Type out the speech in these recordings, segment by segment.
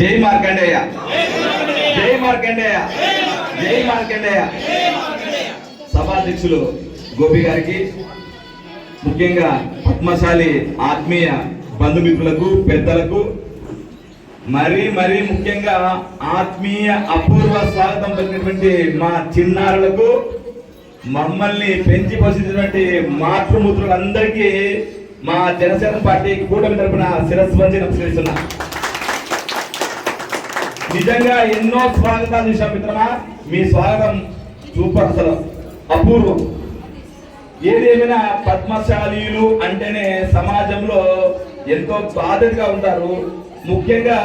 జై మార్కండేయ. జై మార్కండేయ. జై మార్కండేయ. సభాధ్యక్షులు గోపి గారికి ముఖ్యంగా పద్మశాలి ఆత్మీయ బంధుమిత్రులకు పెద్దలకు మరీ మరీ ముఖ్యంగా ఆత్మీయ అపూర్వ స్వాగతం పలికినటువంటి మా చిన్నారులకు మమ్మల్ని పెంచి పోషించినటువంటి మాతృమూత్రులందరికీ మా జనసేన పార్టీ కూటమి తరపున శిరస్సు వంచి నమస్కరిస్తున్నా. నిజంగా ఎన్నో స్వాగతాలు చూసాం మిత్రమా. మీ స్వాగతం సూపర్ అసలు అపూర్వం. ఏదేమైనా పద్మశాలీలు అంటేనే సమాజంలో ఎంతో బాధ్యతగా ఉంటారు. ముఖ్యంగా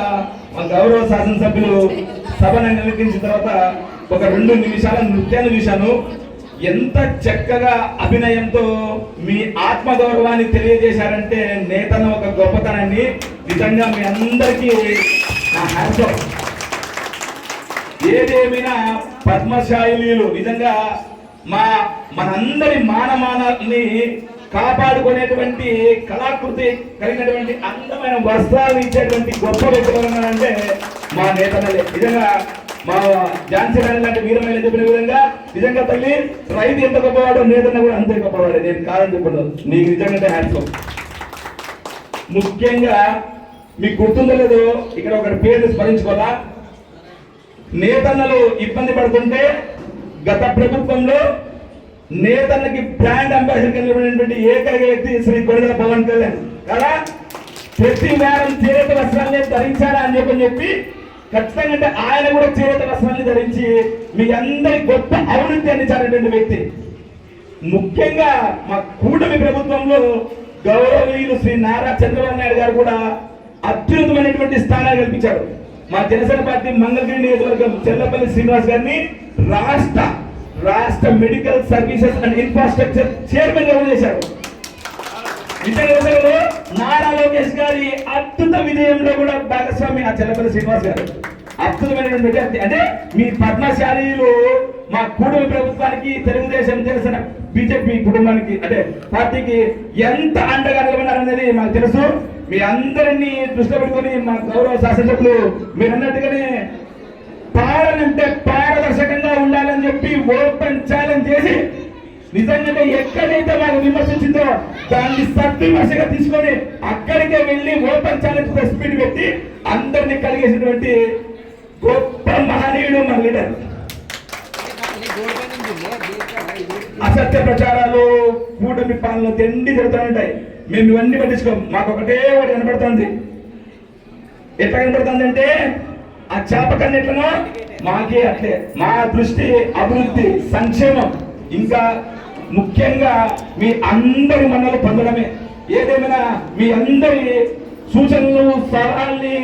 మా గౌరవ శాసనసభ్యులు సభను నిర్వహించిన తర్వాత ఒక రెండు నిమిషాల నృత్యాన్ని చూశాను. ఎంత చక్కగా అభినయంతో మీ ఆత్మగౌరవాన్ని తెలియజేశారంటే నేతను ఒక గొప్పతనాన్ని. నిజంగా మీ అందరికీ నా హ్యాట్స్ ఏదేమైనా పద్మశాయిలీలు నిజంగా మా మనందరి మానమానాన్ని కాపాడుకునేటువంటి కళాకృతి కలిగినటువంటి అందమైన వస్త్రాలు ఇచ్చేటువంటి గొప్ప వ్యక్తులు ఉన్నారంటే మా నేతలే నిజంగా మా ఝాన్సీ రాణి లాంటి వీరమైన చెప్పిన విధంగా నిజంగా తల్లి రైతు ఎంత గొప్పవాడో నేతన్న కూడా అంతే గొప్పవాడే. నేను కాదని చెప్పను నీకు నిజంగా హ్యాట్స్ ముఖ్యంగా మీకు గుర్తుందో లేదో ఇక్కడ ఒకటి పేరు స్మరించుకోవాలా? నేతన్నలు ఇబ్బంది పడుతుంటే గత ప్రభుత్వంలో నేతన్నకి బ్రాండ్ అంబాసిడర్ కలిగినటువంటి ఏకైక వ్యక్తి శ్రీ కొడుదల పవన్ కళ్యాణ్. కదా? ప్రతి వారం చేరత వస్త్రాన్ని ధరించారా అని చెప్పని చెప్పి ఖచ్చితంగా అంటే ఆయన కూడా చేరత వస్త్రాన్ని ధరించి మీ అందరి గొప్ప అవినీతి అందించారటువంటి వ్యక్తి. ముఖ్యంగా మా కూటమి ప్రభుత్వంలో గౌరవనీయులు శ్రీ నారా చంద్రబాబు నాయుడు గారు కూడా అత్యున్నతమైనటువంటి స్థానాలు కల్పించారు. మా జనసేన పార్టీ మంగళగిరి నియోజకవర్గం చెల్లపల్లి శ్రీనివాస్ గారిని రాష్ట్ర రాష్ట్ర మెడికల్ సర్వీసెస్ అండ్ ఇన్ఫ్రాస్ట్రక్చర్ చైర్మన్గా చేశారు విజయనగరంలో నారా లోకేష్ గారి అద్భుత విజయంలో కూడా భాగస్వామి ఆ చెల్లపల్లి శ్రీనివాస్ గారు. అద్భుతమైనటువంటి విద్యార్థి అంటే మీ పద్మశాలీలు మా కూటమి ప్రభుత్వానికి తెలుగుదేశం తెలిసిన బీజేపీ కుటుంబానికి అంటే పార్టీకి ఎంత అండగా నిలబడినారనేది మాకు తెలుసు. మీ అందరినీ దృష్టిలో పెట్టుకొని మా గౌరవ శాసనసభ్యులు మీరు అన్నట్టుగానే పాలనంటే పారదర్శకంగా ఉండాలని చెప్పి ఓపెన్ ఛాలెంజ్ చేసి నిజంగా ఎక్కడైతే వాళ్ళు విమర్శించిందో దాన్ని సద్విమర్శగా తీసుకొని అక్కడికే వెళ్ళి ఓపెన్ ఛాలెంజ్ స్పీడ్ పెట్టి అందరినీ కలిగేసినటువంటి గొప్ప మహనీయుడు మన లీడర్. అసత్య ప్రచారాలు కూటమి పాలన తిండి జరుగుతూ ఉంటాయి. మేము ఇవన్నీ పట్టించుకోం. మాకు ఒకటే ఒకటి కనపడుతుంది. ఎట్లా కనపడుతుంది అంటే ఆ చేప కన్నెట్లనో మాకే అట్లే. మా దృష్టి అభివృద్ధి సంక్షేమం. ఇంకా ముఖ్యంగా మీ అందరి మనలు పొందడమే. ఏదేమైనా మీ అందరి సూచనలు సలహాల్ని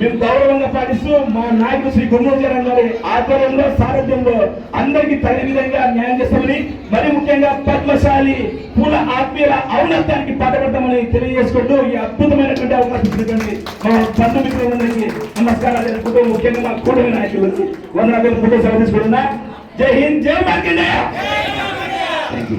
మేము గౌరవంగా పాటిస్తూ మా నాయకుడు శ్రీ గుమ్మూరు గారి ఆధ్వర్యంలో సారథ్యంలో అందరికీ తగిన విధంగా న్యాయం చేస్తామని మరి ముఖ్యంగా పద్మశాలి పూల ఆత్మీయుల ఔన్నత్యానికి పాటుపడతామని తెలియజేసుకుంటూ ఈ అద్భుతమైనటువంటి అవకాశం ఇచ్చినటువంటి మా బంధుమిత్రులందరికీ నమస్కారాలు తెలుపుతూ ముఖ్యంగా మా కూటమి నాయకులకి వందల వేల ఫోటో సెలవు తీసుకుంటున్నా. జై హింద్ జై మార్కండేయ థ్యాంక్ యూ